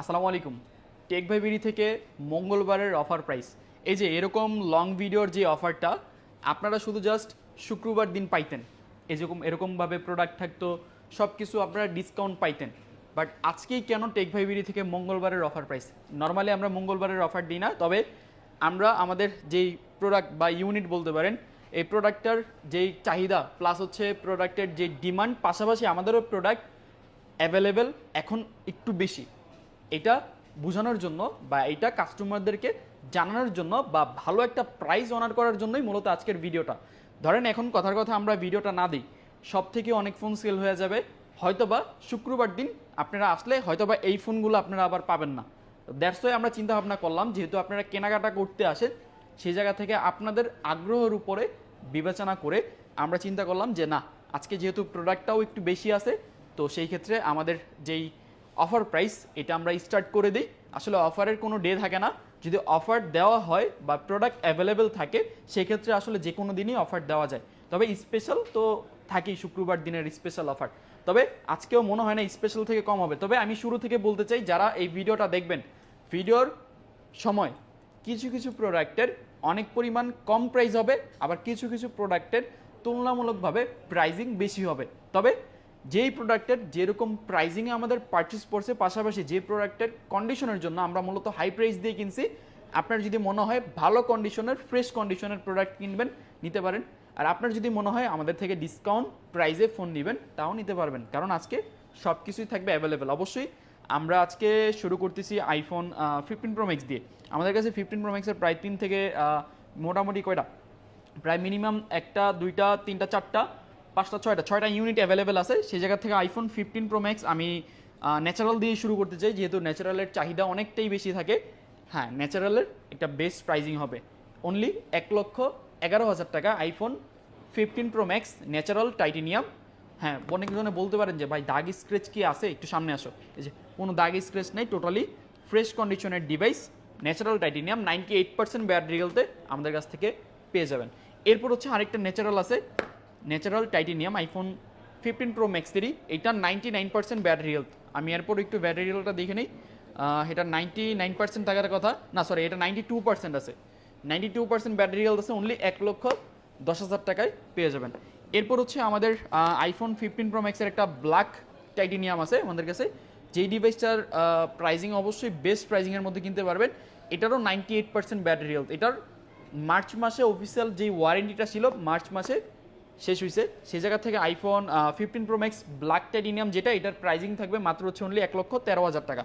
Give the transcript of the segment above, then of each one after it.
আসসালামু আলাইকুম। টেক ভাই বিডি থেকে মঙ্গলবারের অফার প্রাইস এই যে এরকম লং ভিডিওর যে অফারটা আপনারা শুধু জাস্ট শুক্রবার দিন পাইতেন। এরকম এরকমভাবে প্রোডাক্ট থাকতো সব কিছু আপনারা ডিসকাউন্ট পাইতেন। বাট আজকেই কেন টেক ভাই বিডি থেকে মঙ্গলবারের অফার প্রাইস নর্মালি আমরা মঙ্গলবারের অফার দিই না, তবে আমরা আমাদের যেই প্রোডাক্ট বা ইউনিট বলতে পারেন, এই প্রোডাক্টটার যেই চাহিদা প্লাস হচ্ছে প্রোডাক্টের যে ডিমান্ড পাশাপাশি আমাদেরও প্রোডাক্ট অ্যাভেলেবেল এখন একটু বেশি। এটা বোঝানোর জন্য বা এটা কাস্টমারদেরকে জানানোর জন্য বা ভালো একটা প্রাইস অনার করার জন্যই মূলত আজকের ভিডিওটা। ধরেন এখন কথার কথা আমরা ভিডিওটা না দিই সব থেকে অনেক ফোন সেল হয়ে যাবে, হয়তোবা শুক্রবার দিন আপনারা আসলে হয়তোবা এই ফোনগুলো আপনারা আবার পাবেন না। দ্যাটস ওয়াই আমরা চিন্তা ভাবনা করলাম, যেহেতু আপনারা কেনাকাটা করতে আসেন, সেই জায়গা থেকে আপনাদের আগ্রহের উপরে বিবেচনা করে আমরা চিন্তা করলাম যে না, আজকে যেহেতু প্রোডাক্টটাও একটু বেশি আছে, তো সেই ক্ষেত্রে আমাদের যেই অফার প্রাইস এটা আমরা স্টার্ট করে দিই। আসলে অফারের কোনো ডে থাকে না। যদি অফার দেওয়া হয় বা প্রোডাক্ট অ্যাভেলেবেল থাকে, সেক্ষেত্রে আসলে যে কোনো দিনই অফার দেওয়া যায়। তবে স্পেশাল তো থাকেই, শুক্রবার দিনের স্পেশাল অফার তবে আজকেও মনে হয় না স্পেশাল থেকে কম হবে। তবে আমি শুরু থেকে বলতে চাই, যারা এই ভিডিওটা দেখবেন, ভিডিওর সময় কিছু কিছু প্রোডাক্টের অনেক পরিমাণ কম প্রাইস হবে, আবার কিছু কিছু প্রোডাক্টের তুলনামূলকভাবে প্রাইজিং বেশি হবে। তবে যেই প্রোডাক্টের যেরকম প্রাইজিংয়ে আমাদের পারচেস পড়ছে, পাশাপাশি যে প্রোডাক্টের কন্ডিশনের জন্য আমরা মূলত হাই প্রাইস দিয়ে কিনছি, আপনার যদি মনে হয় ভালো কন্ডিশনের ফ্রেশ কন্ডিশনের প্রোডাক্ট কিনবেন, নিতে পারেন। আর আপনার যদি মনে হয় আমাদের থেকে ডিসকাউন্ট প্রাইসে ফোন নেবেন, তাও নিতে পারবেন। কারণ আজকে সব কিছুই থাকবে অ্যাভেলেবেল অবশ্যই আমরা আজকে শুরু করতেছি আইফোন ফিফটিন প্রো ম্যাক্স দিয়ে। আমাদের কাছে ফিফটিন প্রো ম্যাক্সের প্রায় তিন থেকে মোটামুটি কয়টা? প্রায় মিনিমাম একটা, দুইটা, তিনটা, চারটা পাঁচটা, ছয়টা ছয়টা ইউনিট অ্যাভেলেবেল আছে। সেই জায়গা থেকে আইফোন ফিফটিন প্রো ম্যাক্স আমি ন্যাচারাল দিয়ে শুরু করতে চাই, যেহেতু ন্যাচারালের চাহিদা অনেকটাই বেশি থাকে। হ্যাঁ ন্যাচারালের একটা বেস্ট প্রাইজিং হবে। অনলি এক লক্ষ এগারো হাজার টাকা iPhone fifteen pro max natural titanium হ্যাঁ অনেকজনে বলতে পারেন যে, ভাই, দাগ স্ক্রেচ কি আছে? একটু সামনে আসো। এই যে, কোনো দাগ স্ক্রেচ নেই টোটালি ফ্রেশ কন্ডিশনের device natural titanium ninety eight percent battery আমাদের কাছ থেকে পেয়ে যাবেন। এরপর হচ্ছে আরেকটা ন্যাচারাল আছে natural titanium iPhone fifteen pro max three এইটা ninety nine percent battery health আমি এরপর একটু ব্যাটারি হেলথটা দেখে নিই। এটা নাইনটি নাইন পার্সেন্ট থাকার কথা। না সরি এটা নাইনটি টু পার্সেন্ট আছে। Ninety two percent battery health আছে অনলি এক লক্ষ দশ হাজার টাকায় পেয়ে যাবেন। এরপর হচ্ছে আমাদের আইফোন ফিফটিন প্রো ম্যাক্সের একটা ব্ল্যাক টাইটেনিয়াম আছে আমাদের কাছে। যেই ডিভাইসটার প্রাইজিং অবশ্যই বেস্ট প্রাইজিংয়ের মধ্যে কিনতে পারবেন। এটারও ninety eight percent battery health এটার মার্চ মাসে অফিসিয়াল যেই ওয়ারেন্টিটা ছিল, মার্চ মাসে শেষ হয়েছে সেই জায়গা থেকে iPhone fifteen pro max black titanium যেটা, এটার প্রাইজিং থাকবে মাত্র হচ্ছে অনলি এক লক্ষ তেরো হাজার টাকা।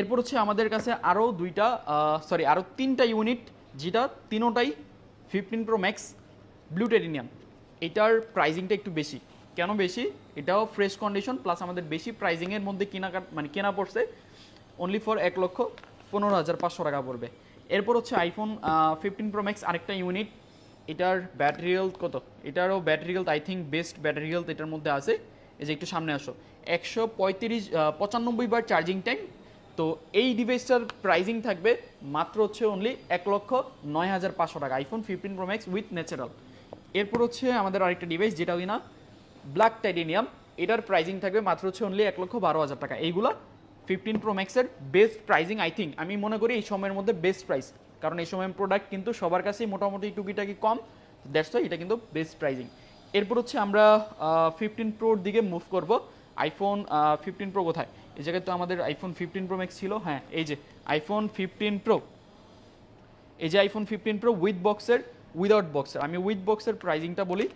এরপর হচ্ছে আমাদের কাছে আরও দুইটা সরি আরও তিনটা ইউনিট যেটা তিনোটাই fifteen pro max blue titanium এটার প্রাইজিংটা একটু বেশি। কেন বেশি? এটাও ফ্রেশ কন্ডিশন প্লাস আমাদের বেশি প্রাইজিংয়ের মধ্যে কেনা মানে কেনা পড়ছে। অনলি ফর এক লক্ষ পনেরো হাজার পাঁচশো টাকা পড়বে। এরপর হচ্ছে আইফোন ফিফটিন প্রো ম্যাক্স আরেকটা ইউনিট এটার ব্যাটারি হেলথ কত? এটারও battery health I think best battery health এটার মধ্যে আছে। এই যে একটু সামনে আসো। একশো পঁয়ত্রিশ পঁচানব্বই বার চার্জিং টাইম তো এই ডিভাইসটার প্রাইজিং থাকবে মাত্র হচ্ছে অনলি এক লক্ষ নয় হাজার পাঁচশো টাকা iPhone fifteen pro max with natural এরপর হচ্ছে আমাদের আরেকটা ডিভাইস যেটা কিনা ব্ল্যাক টাইটেনিয়াম এটার প্রাইজিং থাকবে মাত্র হচ্ছে অনলি এক লক্ষ বারো হাজার টাকা। এইগুলা ফিফটিন প্রো ম্যাক্সের বেস্ট প্রাইজিং আই থিঙ্ক আমি মনে করি এই সময়ের মধ্যে বেস্ট প্রাইস কারণ এই সময়ের প্রোডাক্ট কিন্তু সবার কাছেই মোটামুটি টুকিটাকি কম। দ্যাটস ওয়াই এটা কিন্তু বেস্ট প্রাইজিং এরপর হচ্ছে আমরা ফিফটিন প্রোর দিকে মুভ করব। আইফোন ফিফটিন প্রো কোথায়? এই জায়গায় তো আমাদের আইফোন ফিফটিন প্রো ম্যাক্স ছিল। হ্যাঁ এই যে আইফোন ফিফটিন প্রো এই যে আইফোন ফিফটিন প্রো উইথ বক্সের উইদাউট বক্সের আমি উইথ বক্সের প্রাইজিংটা বলি।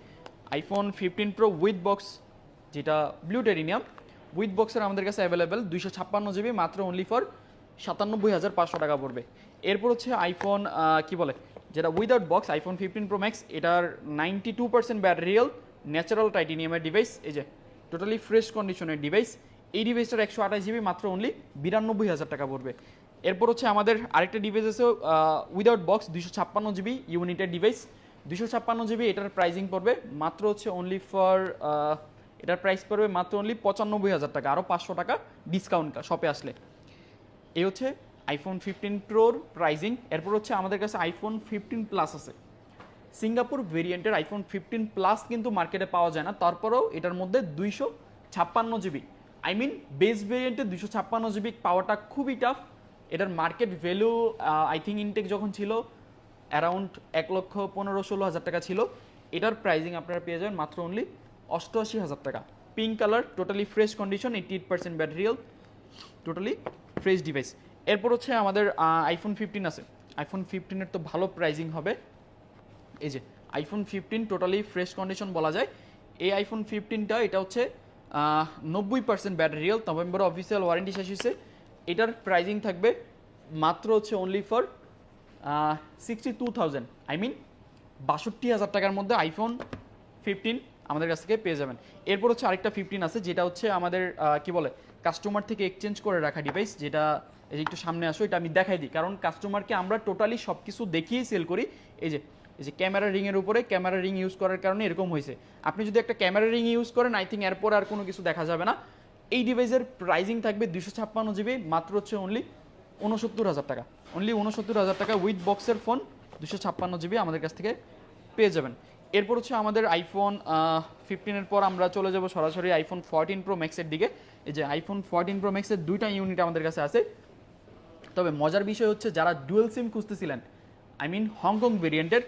IPhone fifteen pro with box যেটা ব্লু টেরিনিয়াম উইথ বক্সের আমাদের কাছে অ্যাভেলেবেল দুইশো ছাপ্পান্ন জিবি মাত্র অনলি ফর সাতানব্বই হাজার পাঁচশো টাকা পড়বে। এরপর হচ্ছে আইফোন কি বলে, যেটা without box iPhone fifteen pro max এটার ninety two percent battery health natural টাইটেনিয়ামের device এই যে টোটালি ফ্রেশ কন্ডিশনের ডিভাইস এই ডিভাইসটার একশো আঠাশ জিবি মাত্র অনলি বিরানব্বই হাজার টাকা পড়বে। এরপর হচ্ছে আমাদের আরেকটা ডিভাইস আছে উইদাউট বক্স দুশো ছাপ্পান্ন জিবি ইউনিটের ডিভাইস দুশো ছাপ্পান্ন জিবি এটার প্রাইজিং পড়বে মাত্র হচ্ছে অনলি ফর এটার প্রাইস পড়বে মাত্র অনলি পঁচানব্বই হাজার টাকা আরও পাঁচশো টাকা ডিসকাউন্ট শপে আসলে। এই হচ্ছে আইফোন ফিফটিন প্রোর প্রাইজিং এরপর হচ্ছে আমাদের কাছে আইফোন ফিফটিন প্লাস আছে। সিঙ্গাপুর ভেরিয়েন্টের আইফোন ফিফটিন প্লাস কিন্তু মার্কেটে পাওয়া যায় না, তারপরেও এটার মধ্যে দুইশো ছাপ্পান্ন জিবি আই মিন বেস ভেরিয়েন্টে দুশো ছাপ্পান্ন জিবি পাওয়াটা খুবই টাফ এটার market value I think intact যখন ছিল অ্যারাউন্ড এক লক্ষ পনেরো ষোলো হাজার টাকা ছিল। এটার প্রাইজিং আপনারা পেয়ে যাবেন মাত্র অনলি অষ্টআশি হাজার টাকা। Pink colour totally fresh condition eighty eight percent battery health totally fresh device এরপর হচ্ছে আমাদের আইফোন ফিফটিন আছে। আইফোন ফিফটিনের তো ভালো প্রাইজিং হবে। এই যে iPhone fifteen totally fresh condition বলা যায়। এই আইফোন ফিফটিনটা এটা হচ্ছে নব্বই percent battery health November official warranty শেষ হয়েছে। এটার প্রাইজিং থাকবে মাত্র হচ্ছে only for sixty two thousand I mean বাষট্টি হাজার টাকার মধ্যে আইফোন ফিফটিন আমাদের কাছ থেকে পেয়ে যাবেন। এরপর হচ্ছে আরেকটা ফিফটিন আছে, যেটা হচ্ছে আমাদের কি বলে কাস্টমার থেকে এক্সচেঞ্জ করে রাখা ডিভাইস যেটা এই যে একটু সামনে আসো, এটা আমি দেখাই দিই। কারণ কাস্টমারকে আমরা টোটালি সব কিছু দেখিয়েই সেল করি। এই যে এই যে ক্যামেরা রিংয়ের উপরে ক্যামেরা রিং ইউজ করার কারণে এরকম হয়েছে। আপনি যদি একটা ক্যামেরা রিং ইউজ করেন আই থিঙ্ক এরপর আর কোনো কিছু দেখা যাবে না। এই ডিভাইসের প্রাইজিং থাকবে দুশো ছাপ্পান্ন জিবি মাত্র হচ্ছে অনলি উনসত্তর হাজার টাকা। অনলি উনসত্তর হাজার টাকা উইথ বক্সের ফোন দুশো ছাপ্পান্ন জিবি আমাদের কাছ থেকে পেয়ে যাবেন। এরপর হচ্ছে আমাদের আইফোন ফিফটিনের পর আমরা চলে যাব সরাসরি আইফোন ফোরটিন প্রো ম্যাক্সের দিকে। এই যে আইফোন ফোরটিন প্রো ম্যাক্সের দুইটা ইউনিট আমাদের কাছে আছে। তবে মজার বিষয় হচ্ছে যারা ডুয়েল সিম খুঁজতেছিলেন আই মিন হংকং ভেরিয়েন্টের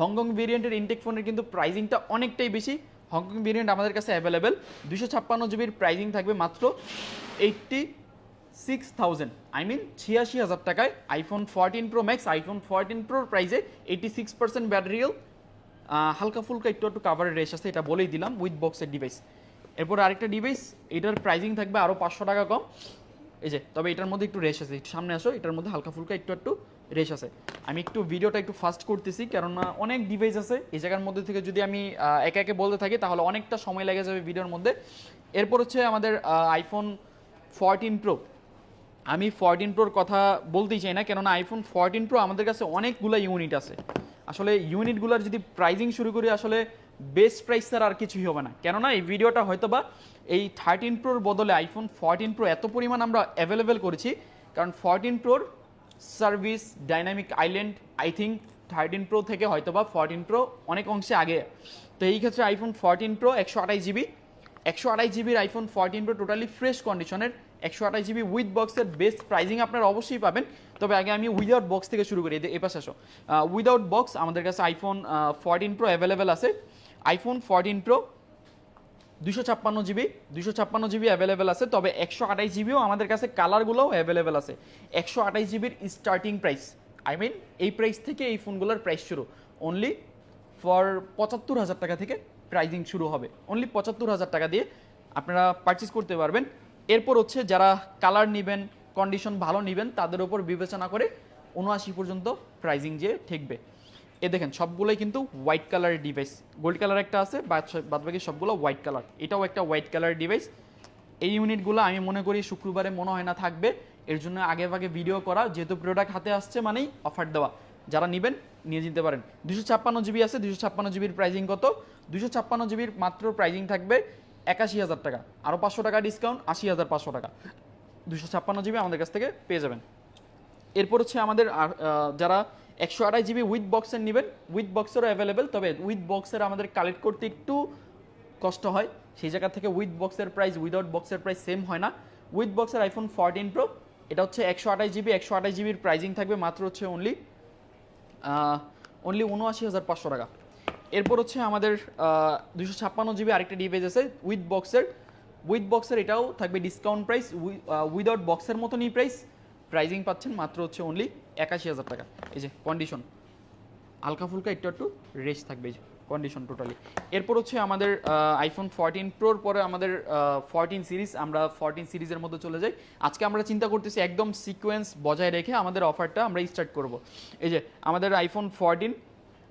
হংকং ভেরিয়েন্টের ইনটেক ফোনের কিন্তু প্রাইজিংটা অনেকটাই বেশি। হংকং ভেরিয়েন্ট আমাদের কাছে অ্যাভেলেবেল দুশো ছাপ্পান্ন জিবির প্রাইজিং থাকবে মাত্র eighty six thousand I mean ছিয়াশি হাজার টাকায় iPhone fourteen pro max iPhone fourteen প্রোর প্রাইসে এইটি সিক্স পার্সেন্ট ব্যাটারিয়াল হালকা ফুলকা একটু একটু কাভারের রেস আছে, এটা বলেই দিলাম উইথ বক্সের ডিভাইস এরপর আরেকটা ডিভাইস এটার প্রাইজিং থাকবে আরও পাঁচশো টাকা কম। এই যে, তবে এটার মধ্যে একটু রেশ আছে। একটু সামনে আসো, এটার মধ্যে হালকা ফুলকা একটু একটু রেশ আছে। আমি একটু ভিডিওটা একটু ফাস্ট করতেছি, কেননা অনেক ডিভাইস আছে। এই জায়গার মধ্যে থেকে যদি আমি একে একে বলতে থাকি, তাহলে অনেকটা সময় লেগে যাবে ভিডিওর মধ্যে। এরপর হচ্ছে আমাদের আইফোন ফোরটিন প্রো আমি ফোরটিন প্রোর কথা বলতেই চাই না, কেননা আইফোন ফোরটিন প্রো আমাদের কাছে অনেকগুলো ইউনিট আছে। আসলে ইউনিটগুলোর যদি প্রাইজিং শুরু করি, আসলে বেস্ট প্রাইস ছাড়া আর কিছুই হবে না। কেননা এই ভিডিওটা হয়তো বা এই থার্টিন প্রোর বদলে আইফোন ফোরটিন প্রো এত পরিমাণ আমরা অ্যাভেলেবেল করেছি। কারণ fourteen প্রোর service dynamic island I think thirteen pro থেকে হয়তো বা ফোরটিন প্রো অনেক অংশে আগে। তো এই ক্ষেত্রে আইফোন ফোরটিন প্রো একশো আঠাশ জিবি একশো আঠাশ জিবির iPhone fourteen pro totally fresh কন্ডিশনের একশো আঠাশ জিবি উইথ বক্সের বেস্ট প্রাইজিং আপনারা অবশ্যই পাবেন। তবে আগে আমি উইদাউট বক্স থেকে শুরু করি এ- পাশে আসো। উইদাউট বক্স আমাদের কাছে আইফোন ফোরটিন প্রো অ্যাভেলেবেল আছে। আইফোন ফোরটিন প্রো দুশো ছাপ্পান্ন জিবি দুশো ছাপ্পান্ন জিবি অ্যাভেলেবেল আছে, তবে একশো আঠাশ জিবিও আমাদের কাছে কালারগুলোও অ্যাভেলেবেল আছে। একশো আঠাশ জিবির স্টার্টিং প্রাইস আই মিন এই প্রাইস থেকে এই ফোনগুলোর প্রাইস শুরু। অনলি ফর পঁচাত্তর হাজার টাকা থেকে প্রাইজিং শুরু হবে। অনলি পঁচাত্তর হাজার টাকা দিয়ে আপনারা পারচেস করতে পারবেন। এরপর হচ্ছে যারা কালার নেবেন কন্ডিশন ভালো নেবেন, তাদের উপর বিবেচনা করে উনআশি পর্যন্ত প্রাইজিং যে ঠেকবে। এ দেখেন, সবগুলোই কিন্তু হোয়াইট কালারের ডিভাইস গোল্ড কালার একটা আছে, বাদ বাকি সবগুলো হোয়াইট কালার এটাও একটা হোয়াইট কালারের ডিভাইস এই ইউনিটগুলো আমি মনে করি শুক্রবারে মনে হয় না থাকবে। এর জন্য আগে ভাগে ভিডিও করা, যেহেতু প্রোডাক্ট হাতে আসছে মানেই অফার দেওয়া। যারা নেবেন, নিয়ে যেতে পারেন। দুশো ছাপ্পান্ন জিবি আছে দুশো ছাপ্পান্ন জিবির প্রাইজিং কত? দুশো ছাপ্পান্ন জিবির মাত্র প্রাইজিং থাকবে একাশি হাজার টাকা। আরও পাঁচশো টাকা ডিসকাউন্ট আশি হাজার পাঁচশো টাকা। দুশো ছাপ্পান্ন জিবি আমাদের কাছ থেকে পেয়ে যাবেন। এরপর হচ্ছে আমাদের যারা একশো আড়াই জিবি উইথ বক্সের নেবেন। উইথ বক্সেরও অ্যাভেলেবেল তবে উইথ বক্সের আমাদের কালেক্ট করতে একটু কষ্ট হয়। সেই জায়গা থেকে উইথ বক্সের প্রাইস উইদাউট বক্সের প্রাইস সেম হয় না। উইথ বক্সের আইফোন ফোরটিন প্রো এটা হচ্ছে একশো আঠাশ জিবি একশো আঠাশ জিবির প্রাইজিং থাকবে মাত্র হচ্ছে অনলি অনলি উনআশি হাজার পাঁচশো টাকা। এরপর হচ্ছে আমাদের দুশো ছাপ্পান্ন জিবি আরেকটা ডিভাইস আছে উইথ বক্সের উইথ বক্সের এটাও থাকবে ডিসকাউন্ট প্রাইস উইদাউট বক্সের মতনই প্রাইস প্রাইজিং পাচ্ছেন মাত্র হচ্ছে অনলি একাশি হাজার টাকা। এই যে কন্ডিশন হালকা ফুলকা একটু একটু রেস থাকবে, এই কন্ডিশন টোটালি এরপর হচ্ছে আমাদের আইফোন ফোরটিন প্রোর পরে আমাদের ফোরটিন সিরিজ আমরা ফোরটিন সিরিজের মধ্যে চলে যাই। আজকে আমরা চিন্তা করতেছি একদম সিকোয়েন্স বজায় রেখে আমাদের অফারটা আমরা স্টার্ট করব। এই যে, আমাদের আইফোন ফোরটিন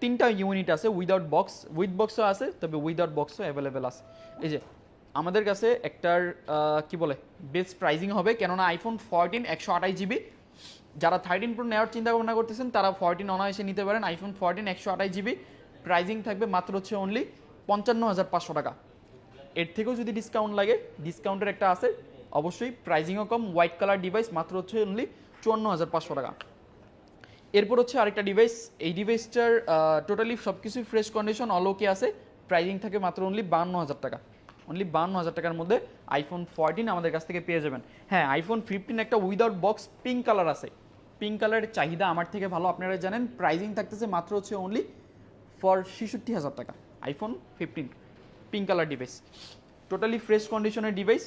তিনটা ইউনিট আছে উইদাউট বক্স উইথ বক্সও আছে, তবে উইদাউট বক্সও অ্যাভেলেবেল আছে। এই যে আমাদের কাছে একটার কি বলে বেস্ট প্রাইজিং হবে। কেননা আইফোন ফোরটিন একশো আঠাশ জিবি যারা থার্টিন প্রো নেওয়ার চিন্তা ভাবনা করতেছেন, তারা ফোরটিন অনায়াসে নিতে পারেন। আইফোন ফোরটিন একশো আঠাশ জিবি প্রাইজিং থাকবে মাত্র হচ্ছে অনলি পঞ্চান্ন হাজার পাঁচশো টাকা। এর থেকেও যদি ডিসকাউন্ট লাগে ডিসকাউন্টের একটা আছে, অবশ্যই প্রাইজিংও কম হোয়াইট কালার ডিভাইস মাত্র হচ্ছে অনলি চুয়ান্ন হাজার পাঁচশো টাকা। এরপর হচ্ছে আরেকটা ডিভাইস এই ডিভাইসটার টোটালি সব কিছুই ফ্রেশ কন্ডিশন অলোকে আছে। প্রাইজিং থাকে মাত্র অনলি বান্ন হাজার টাকা। অনলি বান্ন হাজার টাকার মধ্যে আইফোন ফোরটিন আমাদের কাছ থেকে পেয়ে যাবেন। হ্যাঁ আইফোন ফিফটিন একটা উইদাউট বক্স পিঙ্ক কালার আছে। পিঙ্ক কালারের চাহিদা আমার থেকে ভালো, আপনারা জানেন প্রাইজিং থাকতেছে মাত্র হচ্ছে অনলি ফর ছেষট্টি হাজার টাকা iPhone fifteen pink colour device totally fresh কন্ডিশনের ডিভাইস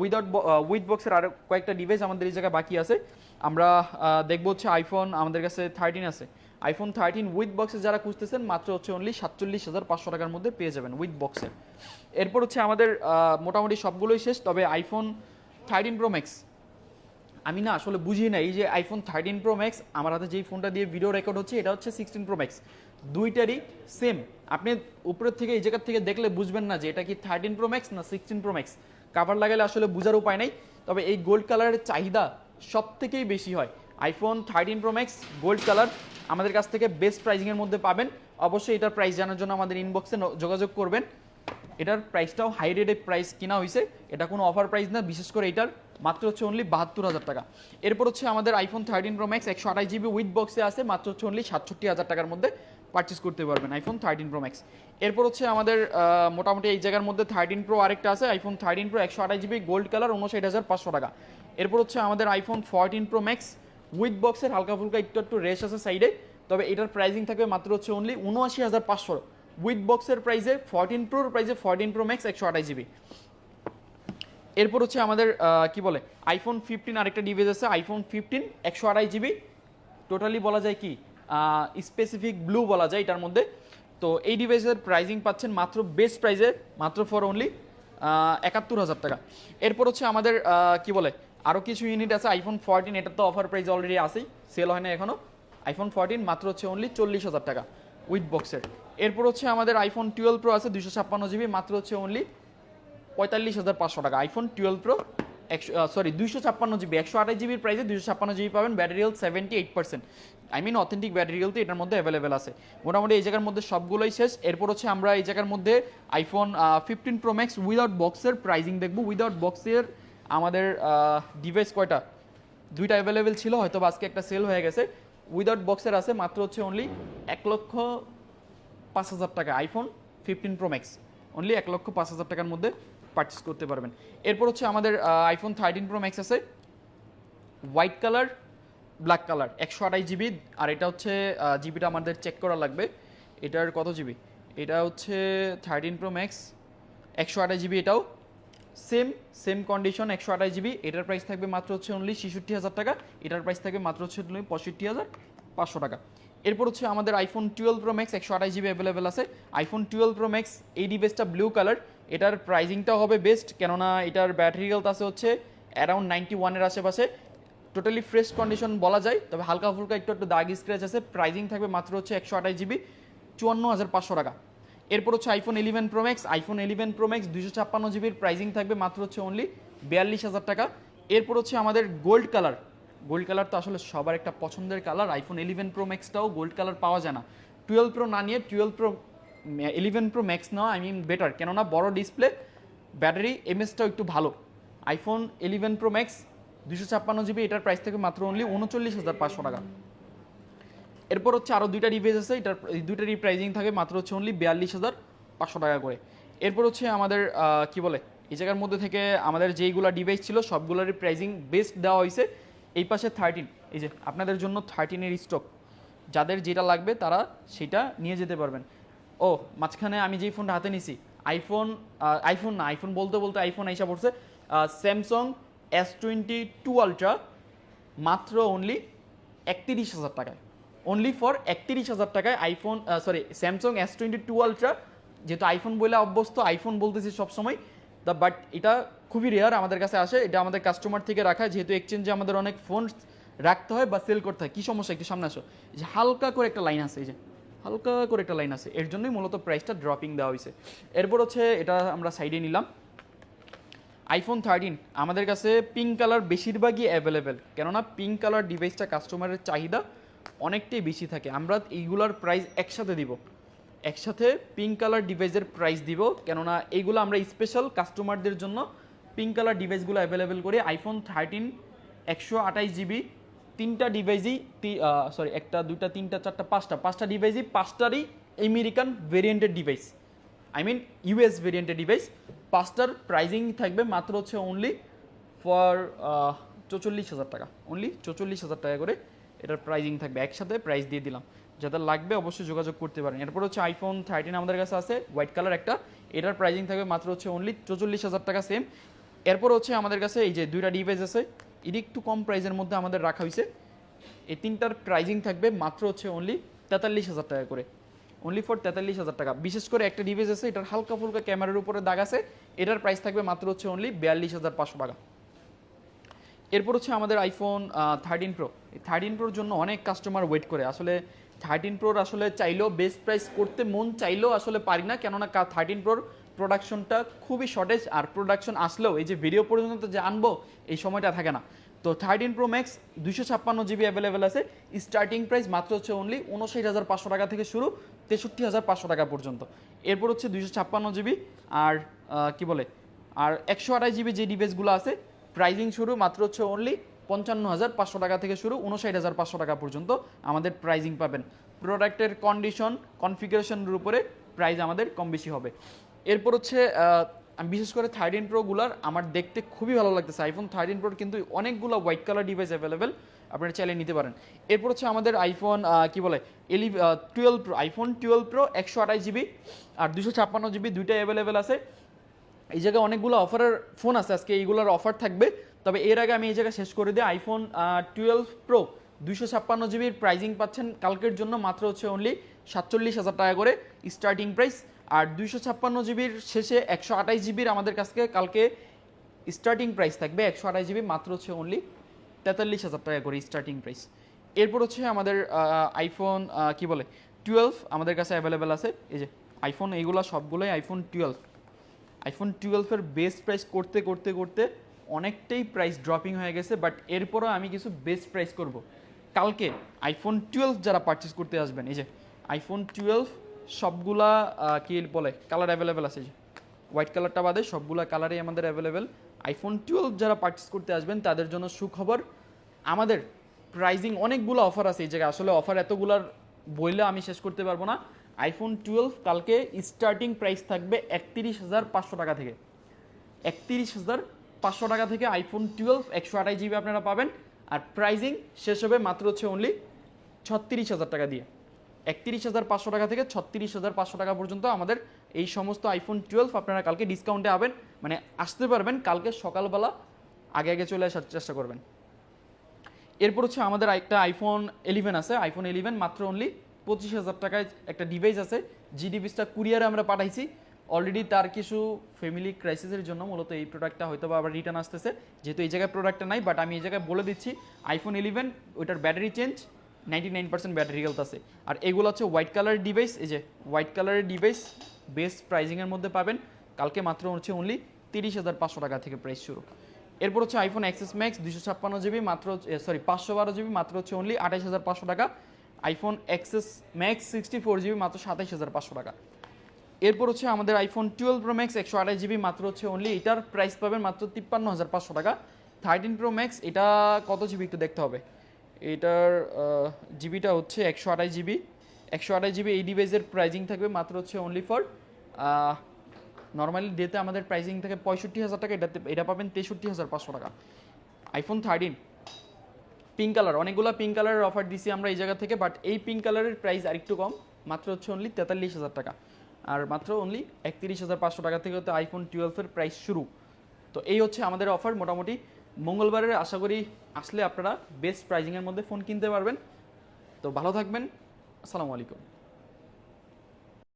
উইদাউট উইথ বক্সের আরও কয়েকটা ডিভাইস আমাদের এই জায়গায় বাকি আছে। আমরা দেখব হচ্ছে আইফোন আমাদের কাছে থার্টিন আছে। আইফোন থার্টিন উইথ বক্সে যারা খুঁজতেছেন, মাত্র হচ্ছে অনলি সাতচল্লিশ হাজার পাঁচশো টাকার মধ্যে পেয়ে যাবেন উইথ বক্সের এরপর হচ্ছে আমাদের মোটামুটি সবগুলোই শেষ, তবে আইফোন থার্টিন প্রো ম্যাক্স আমি না আসলে বুঝি না, এই যে আইফোন থার্টিন প্রো ম্যাক্স আমার হাতে যেই ফোনটা দিয়ে ভিডিও রেকর্ড হচ্ছে, এটা হচ্ছে সিক্সটিন প্রো ম্যাক্স দুইটারই সেম আপনি উপরের থেকে, এই জায়গার থেকে দেখলে বুঝবেন না যে এটা কি থার্টিন প্রো ম্যাক্স না সিক্সটিন প্রো ম্যাক্স কাভার লাগালে আসলে বোঝার উপায় নাই, তবে এই গোল্ড কালারের চাহিদা সব থেকেই বেশি হয়। IPhone thirteen pro max gold colour আমাদের কাছ থেকে বেস্ট প্রাইজিংয়ের মধ্যে পাবেন। অবশ্যই এটার প্রাইস জানার জন্য আমাদের ইনবক্সে যোগাযোগ করবেন। এটার প্রাইসটাও হাই রেটের প্রাইস কিনা হয়েছে এটা কোনো অফার প্রাইস না, বিশেষ করে এটার মাত্র হচ্ছে অনলি বাহাত্তর হাজার টাকা। এরপর হচ্ছে আমাদের আইফোন থার্টিন প্রো ম্যাক্স একশো আঠাশ জিবি উইথ বক্সে আছে, মাত্র হচ্ছে অনলি সাতষট্টি হাজার টাকার মধ্যে পারচেস করতে পারবেন আইফোন থার্টিন প্রো ম্যাক্স এরপর হচ্ছে আমাদের মোটামুটি এই জায়গার মধ্যে থার্টিন প্রো আরেকটা আছে আইফোন থার্টিন প্রো একশো আঠাশ জিবি গোল্ড কালার উনষাট হাজার পাঁচশো টাকা। এরপর হচ্ছে আমাদের iPhone fourteen pro max with বক্সের হালকা ফুলকা একটু একটু রেস আছে সাইডে তবে এটার প্রাইসিং থাকবে মাত্র হচ্ছে অনলি উনআশি হাজার পাঁচশো। উইথ বক্সের প্রাইসে ফোরটিন প্রোর প্রাইসে ফোরটিন প্রো ম্যাক্স একশো আঠাশ জিবি এরপর হচ্ছে আমাদের কি বলে আইফোন ফিফটিন আরেকটা ডিভাইস আছে আইফোন ফিফটিন একশো আড়াই জিবি টোটালি বলা যায় কি স্পেসিফিক ব্লু বলা যায় এটার মধ্যে। তো এই ডিভাইসের প্রাইজিং পাচ্ছেন মাত্র বেস্ট প্রাইজে মাত্র ফর অনলি একাত্তর হাজার টাকা। এরপর হচ্ছে আমাদের কি বলে আরও কিছু ইউনিট আছে আইফোন ফোরটিন এটার তো অফার প্রাইস অলরেডি আছেই সেল হয় না এখনও আইফোন ফোরটিন মাত্র হচ্ছে অনলি চল্লিশ হাজার টাকা উইথ বক্সের এরপর হচ্ছে আমাদের আইফোন টুয়েলভ প্রো আছে দুশো ছাপ্পান্ন জিবি মাত্র হচ্ছে অনলি পঁয়তাল্লিশ হাজার পাঁচশো টাকা। আইফোন টুয়েলভ প্রো একশো সরি দুইশো ছাপ্পান্ন জিবি একশো আঠাশ জিবির প্রাইসে দুইশো ছাপ্পান্ন জিবি পাবেন battery health seventy eight percent I mean authentic battery health এটার মধ্যে অ্যাভেলেবেল আছে। মোটামুটি এই জায়গার মধ্যে সবগুলোই শেষ। এরপর হচ্ছে আমরা এই জায়গার মধ্যে iPhone fifteen pro max without বক্সের প্রাইজিং দেখব। উইদাউট বক্সের আমাদের ডিভাইস কয়টা? দুইটা অ্যাভেলেবেল ছিল হয়তো আজকে একটা সেল হয়ে গেছে। উইদাউট বক্সের আছে, মাত্র হচ্ছে অনলি এক লক্ষ পাঁচ হাজার টাকা iPhone fifteen pro max only এক লক্ষ পাঁচ হাজার টাকার মধ্যে পারচেস করতে পারবেন। এরপর হচ্ছে আমাদের আইফোন থার্টিন প্রো ম্যাক্স আছে। হোয়াইট কালার ব্ল্যাক কালার একশো আঠাশ জিবি আর এটা হচ্ছে জিবিটা আমাদের চেক করা লাগবে। এটার কত জিবি এটা হচ্ছে থার্টিন প্রো ম্যাক্স একশো আঠাশ জিবি এটাও। সেম সেম কন্ডিশন একশো আঠাশ জিবি। এটার প্রাইস থাকবে মাত্র হচ্ছে অনলি ছেষট্টি হাজার টাকা। এটার প্রাইস থাকবে মাত্র হচ্ছে only পঁয়ষট্টি হাজার পাঁচশো টাকা। এরপর হচ্ছে আমাদের আইফোন টুয়েলভ প্রো ম্যাক্স একশো আঠাশ জিবি অ্যাভেলেবেল আছে। আইফোন টুয়েলভ প্রো ম্যাক্স এই ডিভাইসটা ব্লু কালার এটার প্রাইজিংটাও হবে বেস্ট কেননা এটার ব্যাটারি হেলথ আছে হচ্ছে অ্যারাউন্ড নাইনটি ওয়ানের আশেপাশে। টোটালি ফ্রেশ কন্ডিশন বলা যায়, তবে হালকা ফুলকা একটু একটু দাগ স্ক্র্যাচ আছে। প্রাইজিং থাকবে মাত্র হচ্ছে একশো আঠাশ জিবি, চুয়ান্ন হাজার পাঁচশো টাকা। এরপর হচ্ছে iPhone eleven pro max iPhone eleven pro max দুশো ছাপ্পান্ন জিবির প্রাইজিং থাকবে মাত্র হচ্ছে অনলি বিয়াল্লিশ হাজার টাকা। এরপর হচ্ছে আমাদের গোল্ড কালার গোল্ড কালার তো আসলে সবার একটা পছন্দের কালার আইফোন ইলেভেন প্রো ম্যাক্সটাও গোল্ড কালার পাওয়া যায় না। টুয়েলভ প্রো না নিয়ে twelve pro eleven pro max নেওয়া আই মিন বেটার কেননা বড় ডিসপ্লে ব্যাটারি এমএসটাও একটু ভালো। আইফোন ইলেভেন প্রো ম্যাক্স দুশো ছাপ্পান্ন জিবি এটার প্রাইস থেকে মাত্র অনলি উনচল্লিশ হাজার পাঁচশো টাকা। এরপর হচ্ছে আরও দুইটা ডিভাইস আছে। এটার দুইটারই প্রাইজিং থাকে মাত্র হচ্ছে অনলি বিয়াল্লিশ হাজার পাঁচশো টাকা করে। এরপর হচ্ছে আমাদের কি বলে, এই জায়গার মধ্যে থেকে আমাদের যেইগুলো ডিভাইস ছিল সবগুলোরই প্রাইজিং বেস্ট দেওয়া হয়েছে। এই পাশে থার্টিন এই যে আপনাদের জন্য থার্টিনের স্টক যাদের যেটা লাগবে তারা সেটা নিয়ে যেতে পারবেন। ও, মাঝখানে আমি যেই ফোনটা হাতে নিছি আইফোন আইফোন না আইফোন বলতে বলতে আইফোন আইসা পড়ছে Samsung S twenty two ultra মাত্র অনলি একত্রিশ হাজার টাকায়। অনলি ফর একত্রিশ হাজার টাকায় iPhone sorry Samsung S twenty two ultra যেহেতু আইফোন বলে অভ্যস্ত আইফোন বলতেছি সবসময়। দ্য বাট এটা খুবই রেয়ার আমাদের কাছে আসে, এটা আমাদের কাস্টমার থেকে রাখা, যেহেতু এক্সচেঞ্জে আমাদের অনেক ফোন রাখতে হয় বা সেল করতে হয়। কী সমস্যা? একটু সামনে আসো। যে হালকা করে একটা লাইন আছে, এই যে হালকা করে একটা লাইন আছে, এর জন্যই মূলত প্রাইসটা ড্রপিং দেওয়া হয়েছে। এরপর হচ্ছে এটা আমরা সাইডে নিলাম। আইফোন থার্টিন আমাদের কাছে পিঙ্ক কালার বেশিরভাগই অ্যাভেলেবেল কেননা পিঙ্ক কালার ডিভাইসটা কাস্টমারের চাহিদা। অনেকটাই বেশি থাকে। আমরা এইগুলার প্রাইস একসাথে দিব। একসাথে পিঙ্ক কালার ডিভাইসের প্রাইস দিব। কেননা এইগুলো আমরা স্পেশাল কাস্টমারদের জন্য পিঙ্ক কালার ডিভাইসগুলো অ্যাভেলেবেল করি। আইফোন থার্টিন একশো আঠাইশ জিবি তিনটা ডিভাইসই সরি একটা, দুইটা, তিনটা, চারটা, পাঁচটা। পাঁচটা ডিভাইসই পাঁচটারই আমেরিকান ভেরিয়েন্টের ডিভাইস আই মিন ইউএস ভেরিয়েন্টের ডিভাইস পাঁচটার প্রাইজিং থাকবে মাত্র হচ্ছে অনলি ফর চৌচল্লিশ হাজার টাকা। অনলি চৌচল্লিশ হাজার টাকা করে এটার প্রাইজিং থাকবে। একসাথে প্রাইস দিয়ে দিলাম। যাদের লাগবে অবশ্যই যোগাযোগ করতে পারেন। এরপর হচ্ছে আইফোন থার্টিন আমাদের কাছে আছে হোয়াইট কালার একটা। এটার প্রাইজিং থাকবে মাত্র হচ্ছে অনলি চৌচল্লিশ হাজার টাকা সেম এরপর হচ্ছে আমাদের কাছে এই যে দুইটা ডিভাইস আছে এটি একটু কম প্রাইজের মধ্যে আমাদের রাখা হয়েছে। এই তিনটার প্রাইজিং থাকবে মাত্র হচ্ছে অনলি তেতাল্লিশ হাজার টাকা করে। অনলি ফর তেতাল্লিশ হাজার টাকা। বিশেষ করে একটা ডিভাইস আছে, এটার হালকা ফুলকা ক্যামেরার উপরে দাগ আছে। এটার প্রাইস থাকবে মাত্র হচ্ছে অনলি বিয়াল্লিশ হাজার পাঁচশো টাকা। এরপর হচ্ছে আমাদের আইফোন থার্টিন প্রো থার্টিন প্রোর জন্য অনেক কাস্টমার ওয়েট করে। আসলে থার্টিন প্রোর আসলে চাইলেও বেস্ট প্রাইস করতে মন চাইলেও আসলে পারি না। কেননা থার্টিন প্রোর প্রোডাকশনটা খুবই শর্টেজ আর প্রোডাকশন আসলেও এই যে ভিডিও পর্যন্ত যে আনব, এই সময়টা থাকে না। তো থার্টিন প্রো ম্যাক্স দুশো ছাপ্পান্ন জিবি অ্যাভেলেবেল আছে। স্টার্টিং প্রাইস মাত্র হচ্ছে অনলি উনষাট হাজার পাঁচশো টাকা থেকে শুরু তেষট্টি হাজার পাঁচশো টাকা পর্যন্ত। এরপর হচ্ছে দুশো ছাপ্পান্ন জিবি আর কি বলে? আর একশো আঠাশ জিবি যে ডিভাইসগুলো আছে প্রাইজিং শুরু মাত্র হচ্ছে অনলি পঞ্চান্ন হাজার পাঁচশো টাকা থেকে শুরু উনষাট হাজার পাঁচশো টাকা পর্যন্ত আমাদের প্রাইজিং পাবেন। প্রোডাক্টের কন্ডিশন কনফিগারেশনের উপরে প্রাইস আমাদের কম বেশি হবে। এরপর হচ্ছে বিশেষ করে থার্টিন প্রোগুলার আমার দেখতে খুবই ভালো লাগতেছে। আইফোন থার্টিন প্রোর কিন্তু অনেকগুলো হোয়াইট কালার ডিভাইস অ্যাভেলেবেল আপনারা চাইলে নিতে পারেন। এরপর হচ্ছে আমাদের আইফোন কি বলে এলি twelve pro iPhone twelve pro একশো আঠাশ জিবি আর দুশো ছাপ্পান্ন জিবি দুইটাই অ্যাভেলেবেল আছে। এই জায়গায় অনেকগুলো অফারের ফোন আছে, আজকে এইগুলোর অফার থাকবে। তবে এর আগে আমি এই জায়গায় শেষ করে দিই আইফোন টুয়েলভ প্রো দুইশো ছাপ্পান্ন জিবির প্রাইজিং পাচ্ছেন কালকের জন্য, মাত্র হচ্ছে অনলি সাতচল্লিশ হাজার টাকা করে স্টার্টিং প্রাইস আর দুইশো ছাপ্পান্ন জিবির শেষে একশো আঠাশ জিবির আমাদের কাছ কালকে স্টার্টিং প্রাইস থাকবে, একশো আঠাশ জিবি মাত্র হচ্ছে অনলি তেতাল্লিশ হাজার টাকা করে স্টার্টিং প্রাইস এরপর হচ্ছে আমাদের আইফোন কি বলে টুয়েলভ আমাদের কাছে অ্যাভেলেবেল আছে। এই যে আইফোন এইগুলো সবগুলোই আইফোন টুয়েলভ আইফোন টুয়েলভের বেস্ট প্রাইস করতে করতে করতে অনেকটাই প্রাইস ড্রপিং হয়ে গেছে বাট এরপরও আমি কিছু বেস্ট প্রাইস করব। কালকে আইফোন টুয়েলভ যারা পারচেস করতে আসবেন, এই যে আইফোন টুয়েলভ সবগুলা কি বলে কালার অ্যাভেলেবেল আছে যে হোয়াইট কালারটা বাদে সবগুলা কালারই আমাদের অ্যাভেলেবেল আইফোন টুয়েলভ যারা পারচেস করতে আসবেন, তাদের জন্য সুখবর, আমাদের প্রাইজিং অনেকগুলো অফার আছে, এই জায়গায় আসলে অফার এতগুলার বইলে আমি শেষ করতে পারব না। আইফোন টুয়েলভ কালকে স্টার্টিং প্রাইস থাকবে একত্রিশ হাজার পাঁচশো টাকা থেকে। একত্রিশ হাজার পাঁচশো টাকা থেকে আইফোন টুয়েলভ একশো আঠাশ জিবি আপনারা পাবেন। আর প্রাইজিং শেষ হবে মাত্র হচ্ছে অনলি ছত্রিশ হাজার টাকা দিয়ে। একত্রিশ হাজার পাঁচশো টাকা থেকে ছত্রিশ হাজার পাঁচশো টাকা পর্যন্ত আমাদের এই সমস্ত আইফোন টুয়েলভ আপনারা কালকে ডিসকাউন্টে পাবেন। মানে আসতে পারবেন, কালকে সকালবেলা আগে আগে চলে আসার চেষ্টা করবেন। এরপর হচ্ছে আমাদের একটা আইফোন এলিভেন আছে আইফোন এলিভেন মাত্র অনলি পঁচিশ হাজার টাকায় একটা ডিভাইস আছে। জি ডিভাইসটা কুরিয়ারে আমরা পাঠাইছি। অলরেডি তার কিছু ফ্যামিলি ক্রাইসিসের জন্য মূলত এই প্রোডাক্টটা হয়তো বা আবার রিটার্ন আসতেছে। যেহেতু এই জায়গায় প্রোডাক্টটা নাই বাট আমি এই জায়গায় বলে দিচ্ছি আইফোন ইলেভেন ওইটার battery change ninety nine percent battery health আছে। আর এগুলো হচ্ছে হোয়াইট কালারের ডিভাইস এই যে হোয়াইট কালারের ডিভাইস বেস্ট প্রাইজিংয়ের মধ্যে পাবেন। কালকে মাত্র হচ্ছে অনলি তিরিশ হাজার পাঁচশো টাকা থেকে প্রাইস শুরু। এরপর হচ্ছে আইফোন এক্সএস ম্যাক্স দুশো ছাপ্পান্ন জিবি মাত্র সরি পাঁচশো বারো জিবি মাত্র হচ্ছে অনলি আঠাশ হাজার পাঁচশো টাকা। IPhone XS Max sixty four GB মাত্র সাতাইশ হাজার পাঁচশো টাকা। এরপর হচ্ছে আমাদের আইফোন টুয়েলভ প্রো ম্যাক্স একশো আঠাশ জিবি মাত্র হচ্ছে অনলি এটার প্রাইস পাবেন মাত্র তিপ্পান্ন হাজার পাঁচশো টাকা। থার্টিন প্রো ম্যাক্স এটা কত জিবি একটু দেখতে হবে। এটার জিবিটা হচ্ছে একশো আঠাশ জিবি একশো আঠাশ জিবি এই ডিভাইসের প্রাইজিং থাকবে মাত্র হচ্ছে অনলি ফর নর্মালি ডেতে আমাদের প্রাইজিং থাকে পঁয়ষট্টি হাজার টাকা, এটাতে, এটা পাবেন তেষট্টি হাজার পাঁচশো টাকা। আইফোন থার্টিন পিঙ্ক কালার অনেকগুলো পিঙ্ক কালারের অফার দিছি আমরা এই জায়গা থেকে বাট এই পিঙ্ক কালারের প্রাইস আরেকটু কম। মাত্র হচ্ছে অনলি তেতাল্লিশ হাজার টাকা। আর মাত্র অনলি একত্রিশ হাজার পাঁচশো টাকা থেকে হচ্ছে আইফোন টুয়েলভের প্রাইস শুরু। তো এই হচ্ছে আমাদের অফার মোটামুটি। মঙ্গলবারের আশা করি আসলে আপনারা বেস্ট প্রাইজিংয়ের মধ্যে ফোন কিনতে পারবেন। তো ভালো থাকবেন। আসসালামু আলাইকুম।